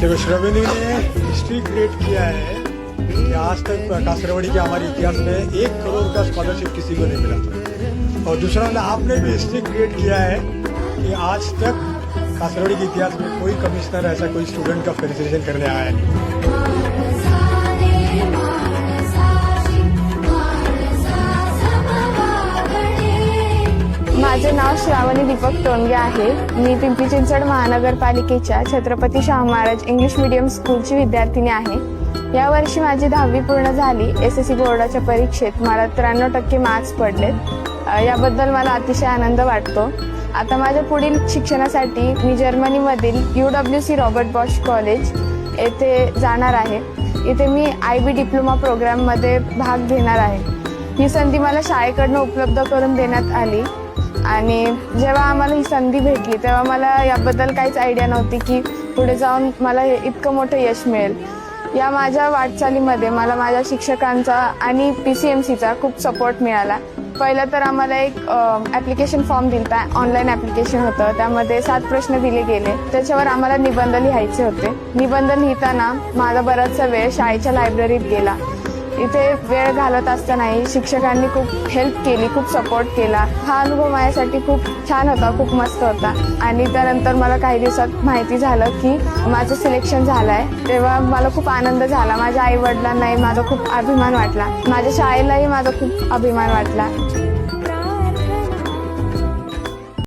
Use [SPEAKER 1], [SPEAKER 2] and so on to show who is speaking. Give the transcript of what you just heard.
[SPEAKER 1] पुरुष देखो ने हिस्ट्री क्रिएट किया है कि आज तक कासरवाड़ी के हमारे इतिहास में एक करोड़ का स्कॉलरशिप किसी को नहीं मिला और दूसरा ना आपने भी हिस्ट्री क्रिएट किया है कि आज तक कासरवाड़ी के इतिहास में कोई कमिश्नर ऐसा कोई स्टूडेंट का फेलिसिटेशन करने आया नहीं।
[SPEAKER 2] माझे नाव श्रावणी दीपक टोनगे आहे. मी पिंपरी चिंचवड महानगरपालिकेच्या छत्रपती शाहू महाराज इंग्लिश मीडियम स्कूलची विद्यार्थिनी आहे. यावर्षी माझी दहावी पूर्ण झाली. एस एस सी बोर्डाच्या परीक्षेत मला त्र्याण्णव टक्के मार्क्स पडलेत. याबद्दल मला अतिशय आनंद वाटतो. आता माझ्या पुढील शिक्षणासाठी मी जर्मनीमधील U W C Robert Bosch college येथे जाणार आहे. इथे मी आय बी डिप्लोमा प्रोग्राममध्ये भाग घेणार आहे. ही संधी मला शाळेकडनं उपलब्ध करून देण्यात आली. आणि जेव्हा आम्हाला ही संधी भेटली तेव्हा मला याबद्दल काहीच आयडिया नव्हती की पुढे जाऊन मला हे इतकं मोठं यश मिळेल. या माझ्या वाटचालीमध्ये मला माझ्या शिक्षकांचा आणि पी सी एम सीचा खूप सपोर्ट मिळाला. पहिलं तर आम्हाला एक ॲप्लिकेशन फॉर्म दिलता ऑनलाईन ॲप्लिकेशन होतं. त्यामध्ये सात प्रश्न दिले गेले. त्याच्यावर आम्हाला निबंध लिहायचे होते. निबंध लिहिताना माझा बराचसा वेळ शाळेच्या लायब्ररीत गेला. इथे वेळ घालत असतानाही शिक्षकांनी खूप हेल्प केली खूप सपोर्ट केला. हा अनुभव माझ्यासाठी खूप छान होता खूप मस्त होता. आणि त्यानंतर मला काही दिवसात माहिती झालं की माझं सिलेक्शन झालं आहे तेव्हा मला खूप आनंद झाला. माझ्या आई वडिलांनाही माझा खूप अभिमान वाटला. माझ्या शाळेलाही माझा खूप अभिमान वाटला.